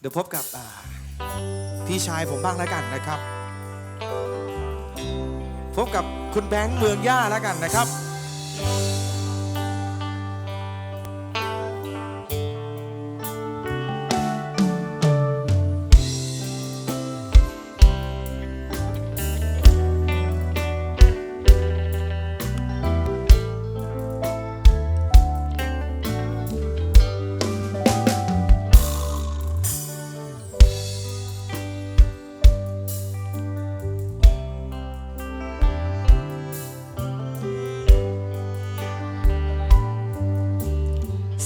เดี๋ยวพบกับพี่ชายผมบ้างแล้วกันนะครับ พบกับคุณแบงค์เมืองย่าแล้วกันนะครับ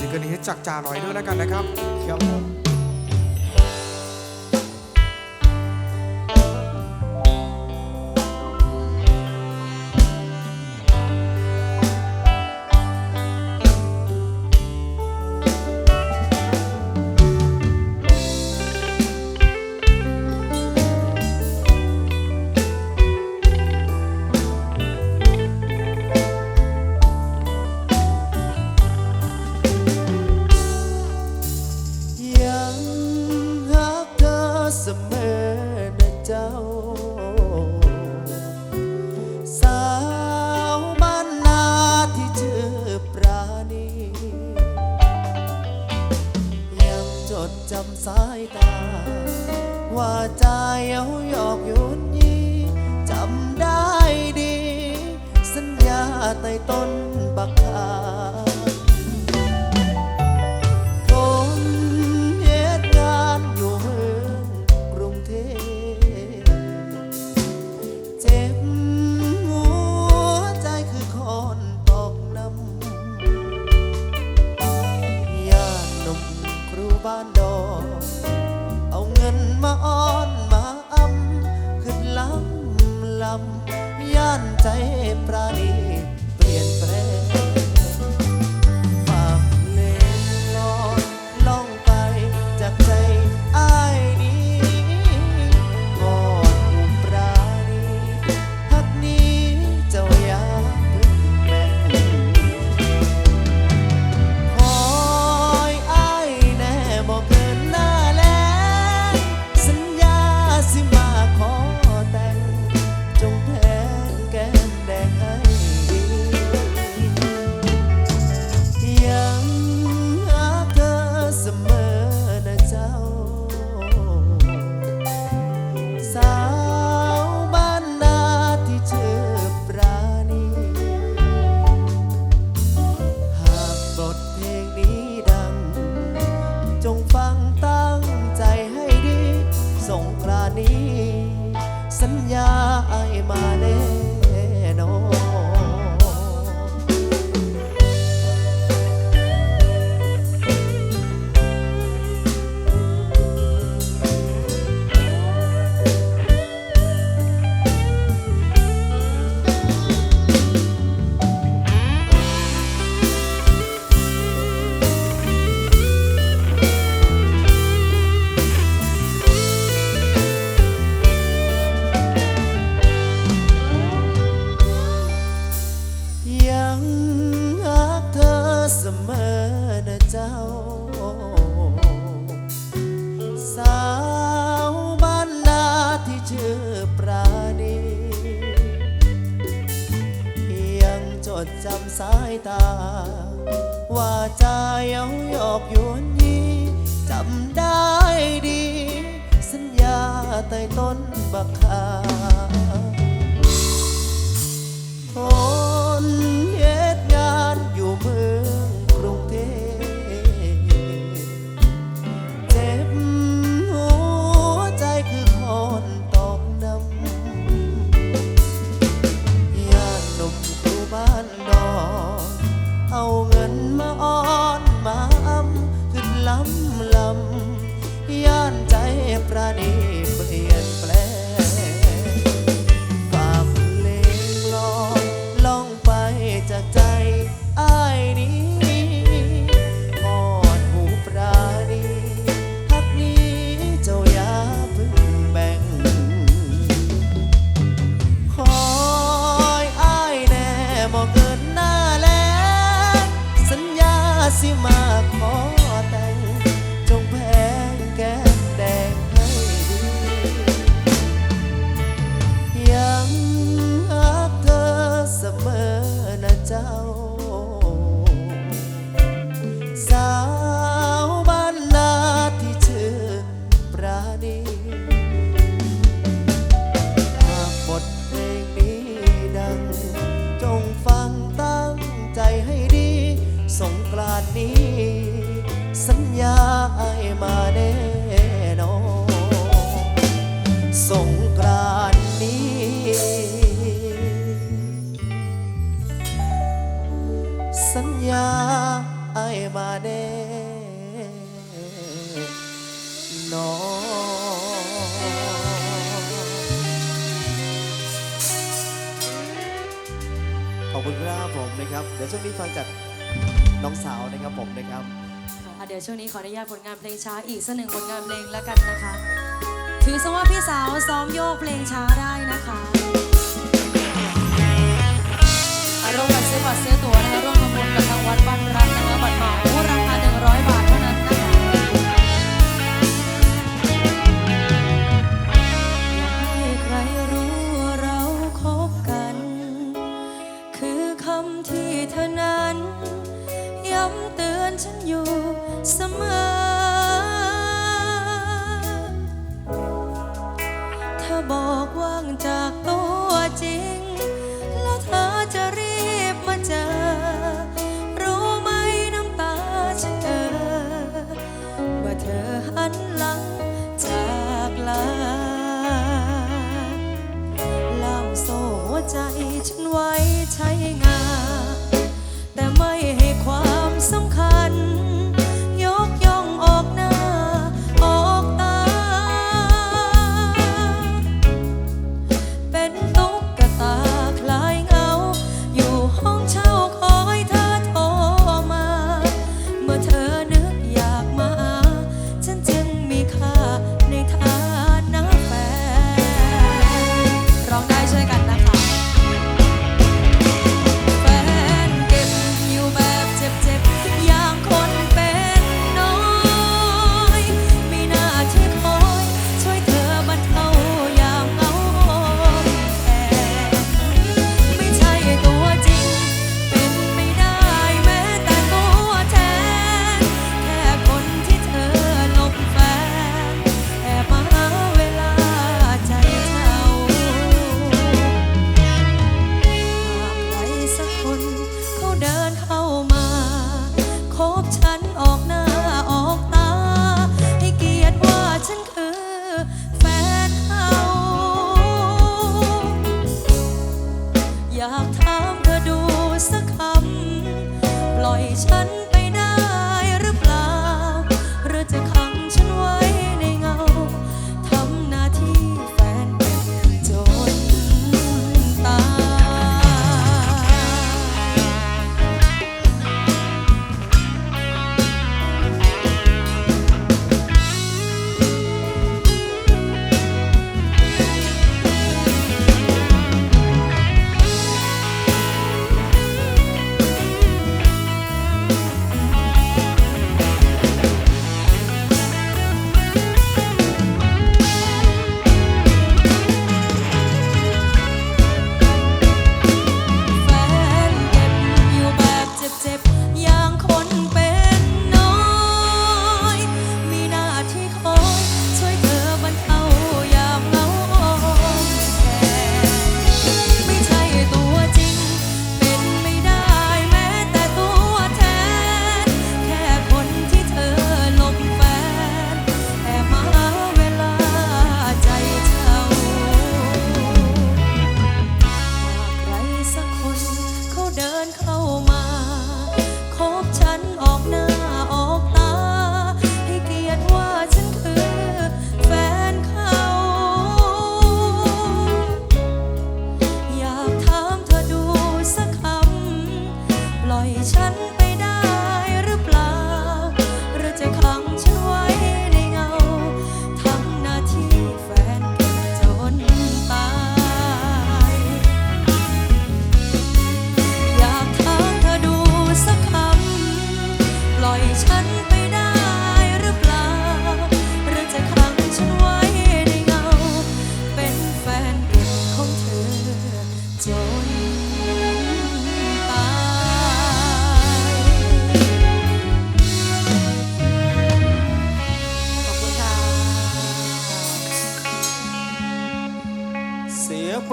ซิงเกิลนี้จากจ่าหน่อยด้วยแล้วกันนะครับครับ ดจำสายตา ว่าใจเอายอกยุนยีจำได้ดี สัญญาใต้ต้นบักคา สัญญาไอมาแน ดจำสายตา ว่าใจเอาหยอกยวนนี้จำได้ดี สัญญาใต้ต้นบักคาทน มาแน่นอนสงกรานนี้ สัญญาไอมาแน่นอนขอบคุณครับผมนะครับ เดี๋ยวช่วงนี้ฟังจากน้องสาวนะครับผมนะครับ เดี๋ยวช่วงนี้ขออนุญาตผลงานเพลงช้าอีกสักหนึ่งผลงานเพลงแล้วกันนะคะ ถือซะว่าพี่สาวซ้อมโยกเพลงช้าได้นะคะอารมณ์บัตรซื้อบัตรซื้อตั๋วนะคะร่วมทำบุญกับทางวัดบ้านรักนะคะบัตรเหมาราคา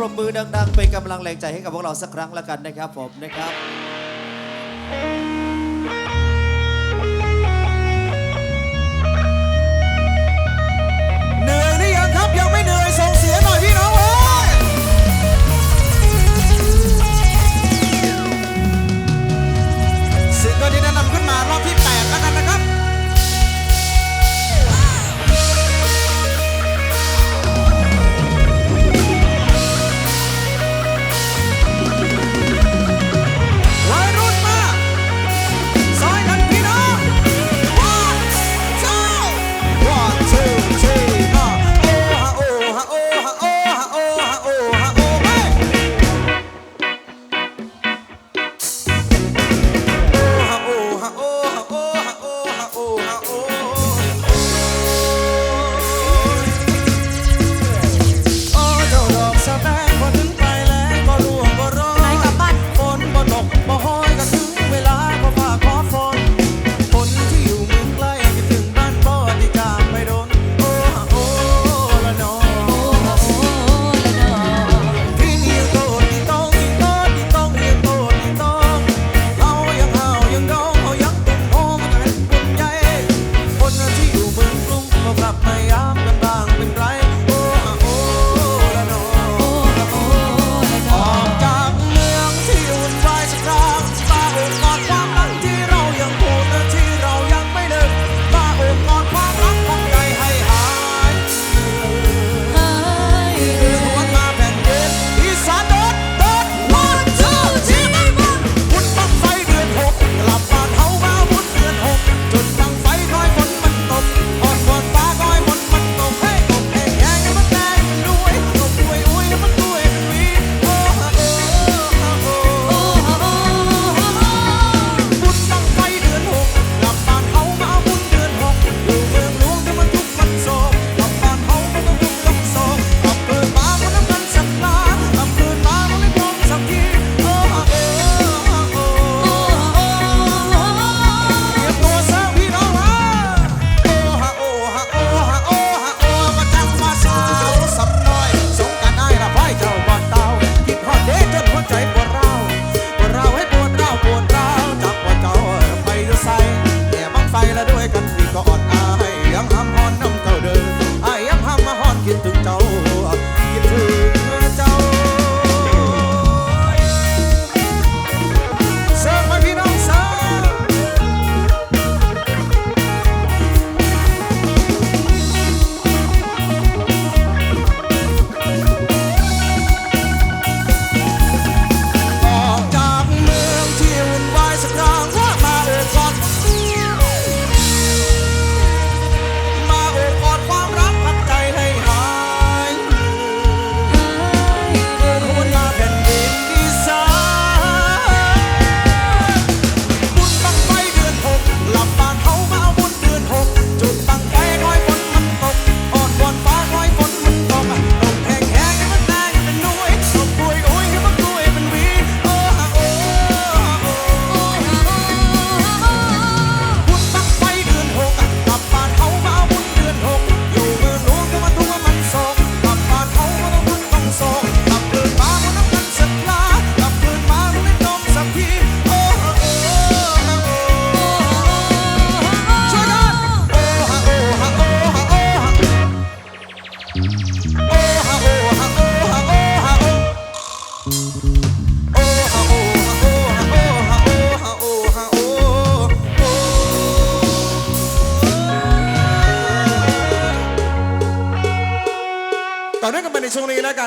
บมือดัง ๆ เป็นกำลังแรงใจให้กับพวกเราสักครั้งละกันนะครับผมนะครับ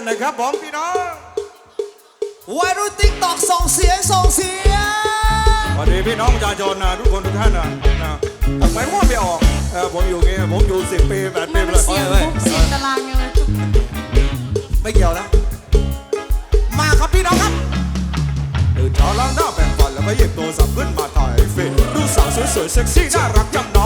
กันนะครับผมพี่น้องวัยรุ่นติ๊กตอกส่งเสียงส่งเสียงสวัสดีพี่น้องประชาชนนะทุกคนทุกท่านนะนะทำไมว่าไม่ออกเออผมอยู่เงี้ยผมอยู่สิบปีแปดปีมันเลยเสียงเฮ้ยปุ๊บเสียงตารางยังไงไม่เกี่ยวนะ มาครับพี่น้องครับตื่นเช้าล้างหน้าแปรงฟันแล้วก็หยิบโทรศัพท์ขึ้นมาถ่ายเฟซดูสาวสวยๆเซ็กซี่น่ารักอย่างน้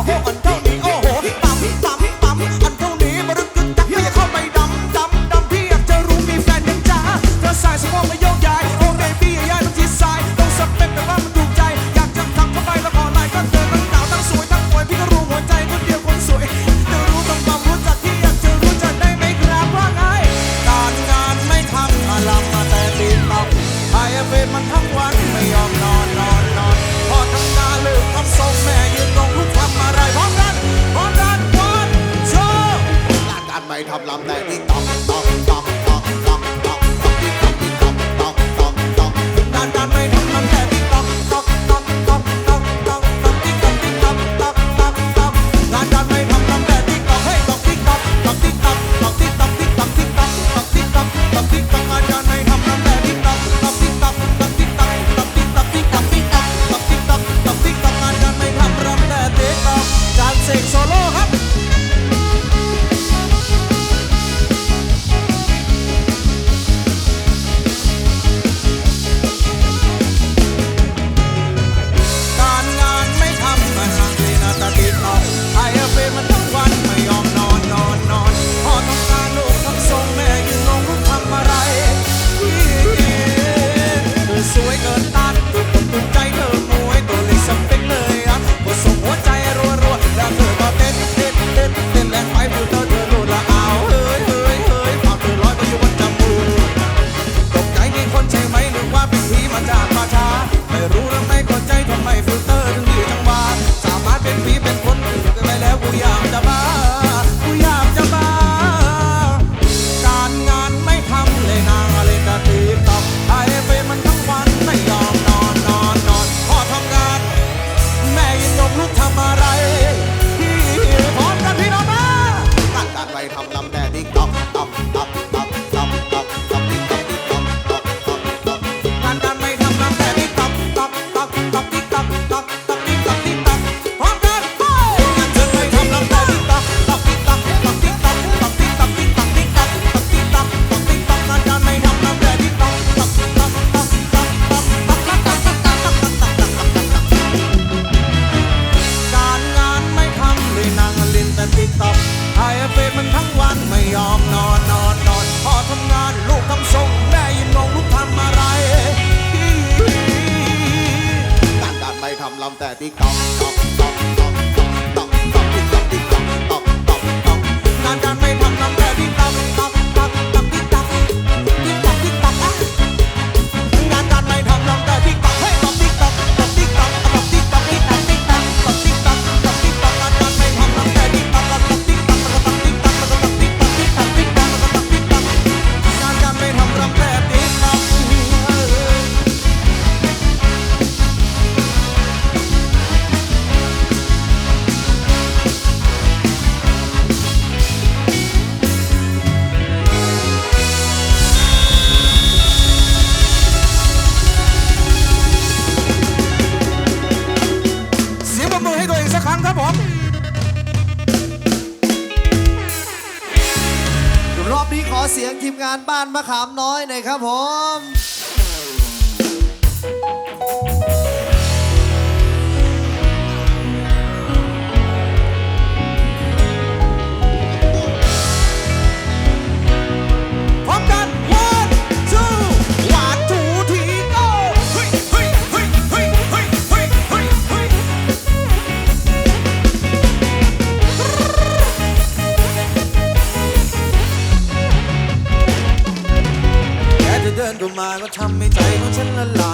านมะขามน้อยหน่อยครับผม มาก็ทำให้ใจของฉันละลาย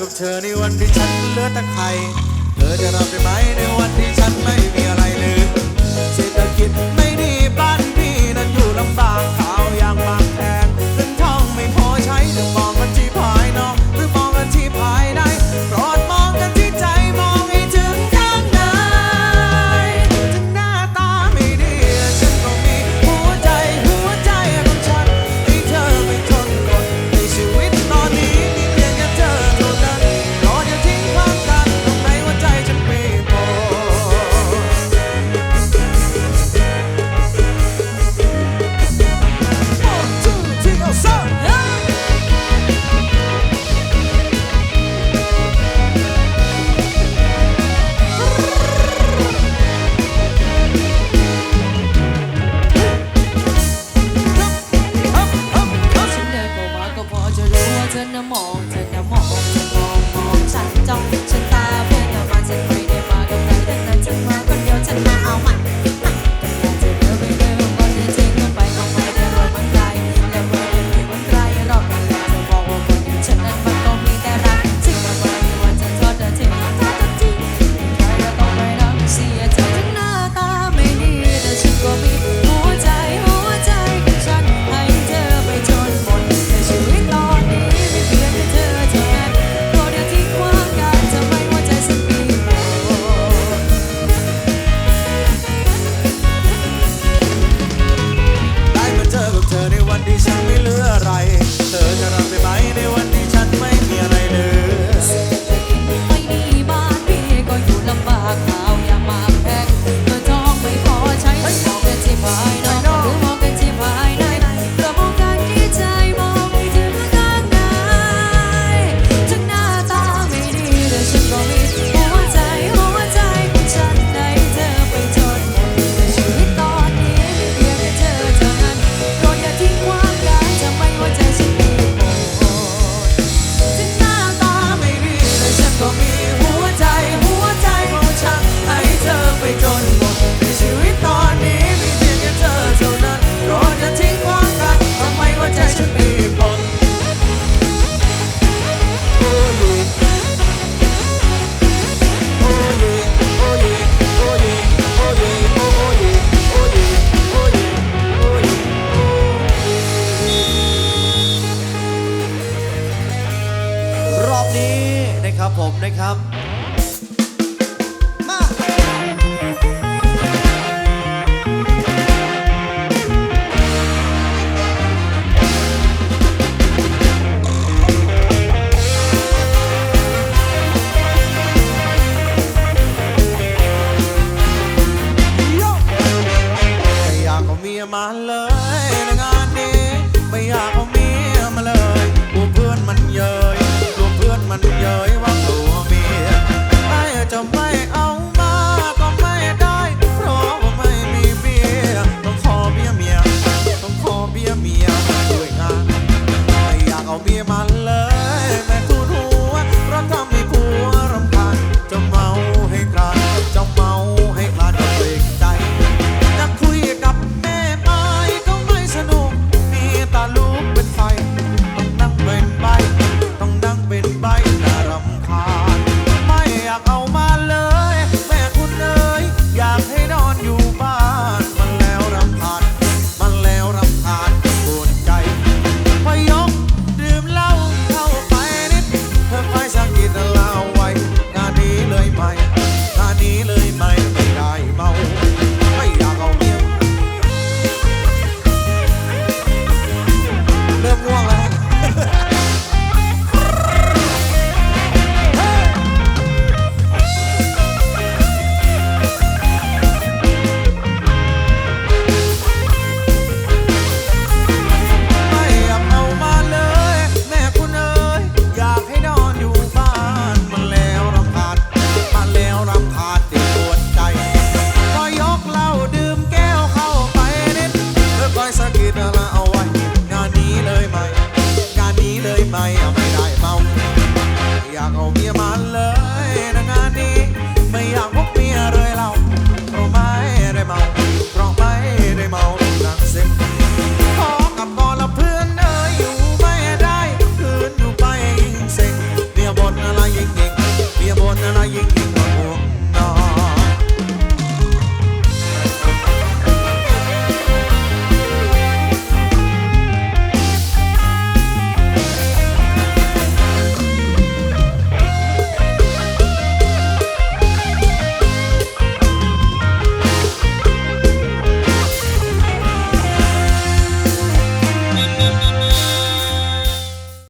กับเธอในวันที่ฉันเหลือแต่ไคร เธอจะรับได้ไหมในวันที่ฉันไม่มีอะไรเลยเศรษฐกิจไม่ดีบ้านพี่นั้นอยู่ลำบาก มาเลย